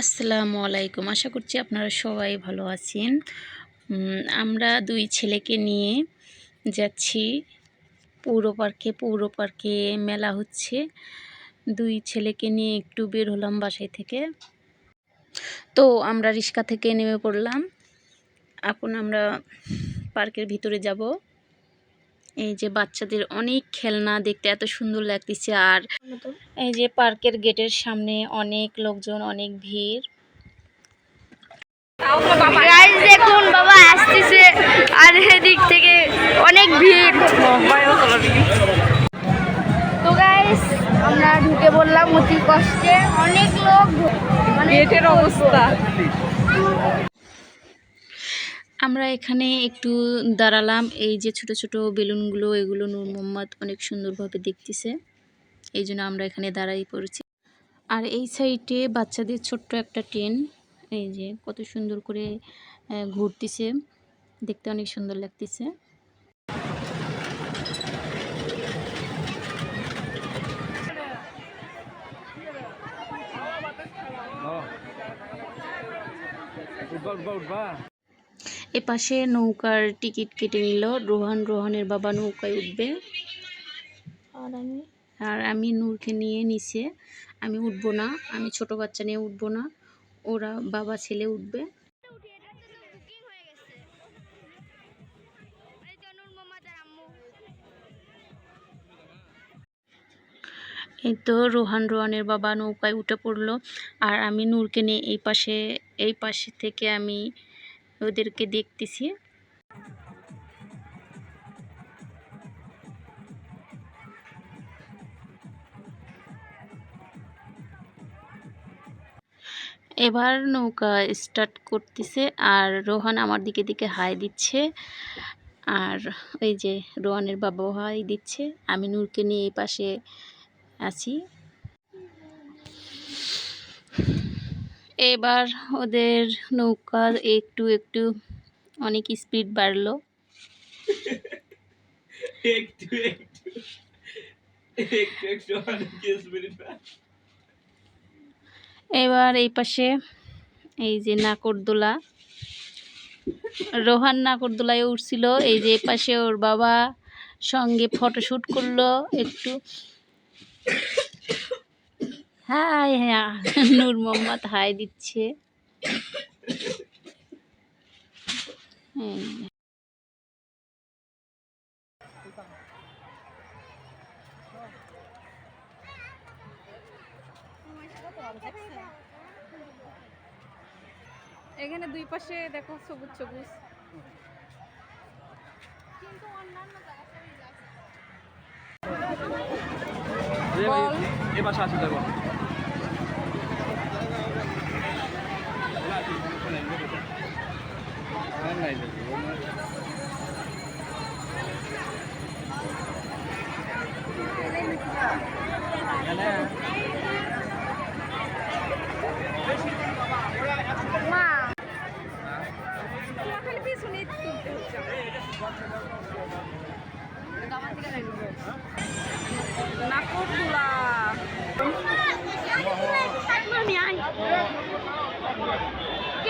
আসসালামু আলাইকুম। আশা করছি আপনারা সবাই ভালো আছেন। আমরা দুই ছেলেকে নিয়ে যাচ্ছি। পৌর পার্কে পৌর পার্কে মেলা হচ্ছে। দুই ছেলেকে নিয়ে একটু বের হলাম বাসায় থেকে। তো আমরা রিক্সা থেকে নেমে পড়লাম। এখন আমরা পার্কের ভিতরে যাব। এই যে বাচ্চাদের অনেক খেলনা দেখতে এত সুন্দর লাগতেছে আর এই যে পার্কের গেটের সামনে অনেক লোকজন অনেক ভিড়। দেখুন বাবা আসতেছে। আর এদিক থেকে অনেক ভিড়। তো গাইজ আমরা ঢুকে বললাম অতি কষ্টে। অনেক লোক মানে গেটের অবস্থা। আমরা এখানে একটু দাঁড়ালাম। এই যে ছোট ছোট বেলুনগুলো, এগুলো নূর মোহাম্মদ অনেক সুন্দরভাবে দেখতেছে। এই জন্য আমরা এখানে দাঁড়াই পড়েছি। আর এই সাইডে বাচ্চাদের ছোট্ট একটা ট্রেন এই যে কত সুন্দর করে ঘুরতেছে। দেখতে অনেক সুন্দর লাগতেছে। পাশে নৌকার টিকিট কেটে নিল। রোহান রোহানের বাবা নৌকায় উঠবে। আর আমি? আর আমি নূরকে নিয়ে নিচে। আমি উঠবো না। আমি ছোট বাচ্চা নিয়ে উঠবো না। ওরা বাবা ছেলে উঠবে। এই তো রোহান রোহানের বাবা নৌকায় উঠে পড়ল। আর আমি নূরকে নিয়ে এই পাশে এই পাশে থেকে আমি ওদেরকে দেখতেছি। এবার নৌকা স্টার্ট করতেছে আর রোহান আমার দিকে দিকে হাই দিচ্ছে। আর ওই যে রোহানের বাবাও হাই দিচ্ছে। আমি নূরকে নিয়ে এই পাশে আছি। এবার ওদের নৌকা একটু একটু অনেক স্পিড বাড়লো। একটু একটু এবার এই পাশে এই যে নাকরদোলা রোহান নাকরদোলায় উঠছিল। এই যে পাশে ওর বাবা সঙ্গে ফটোশ্যুট করল একটু। হাই হ্যাঁ নূর মোহাম্মদ হাই দিচ্ছে। এখানে দুই পাশে দেখো সবুজ সবুজ। এ পাশে আছে দেখো। মা তোমার খালি পিছনেই তুলতে হচ্ছে নাকরদোলা কে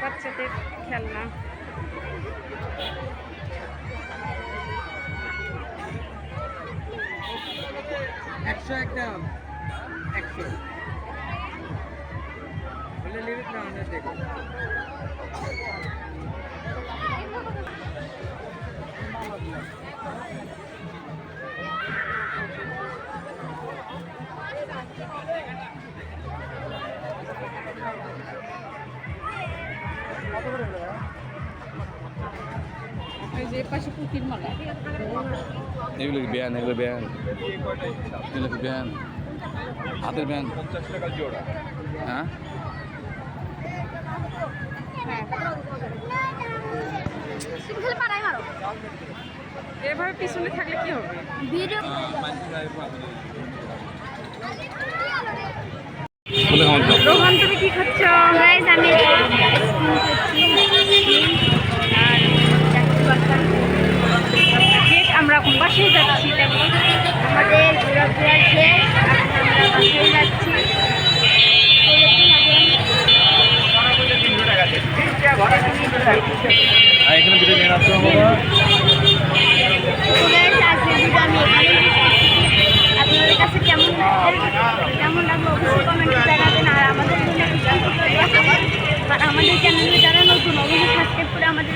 বাচ্চাদের খেলনা। একশো একদম একশো লিমিট না দেখো। এগুলো কি ব্যান এগুলো ব্যান? এগুলো কি ব্যান? হাতের ব্যান? হ্যাঁ? সিঙ্গেল পাড়াই মারো। এভাবে পিছনে থাকলে কি হবে? ভিডিও তো রোহান তুমি কি খাচ্ছ? গাইস আমি এখন যাচ্ছি আমাদের ঘোরাফেরা শেষ এখন আমরা বাসায় যাচ্ছি এখানে ভিডিও নিয়ে আসতে শেষ করছি। আপনাদের কাছে কেমন কেমন লাগল? অবশ্যই কমেন্টে জানাবেন। আর আমাদের। আর আমাদের চ্যানেলে যারা নতুন অবশ্যই সাবস্ক্রাইব করে আমাদের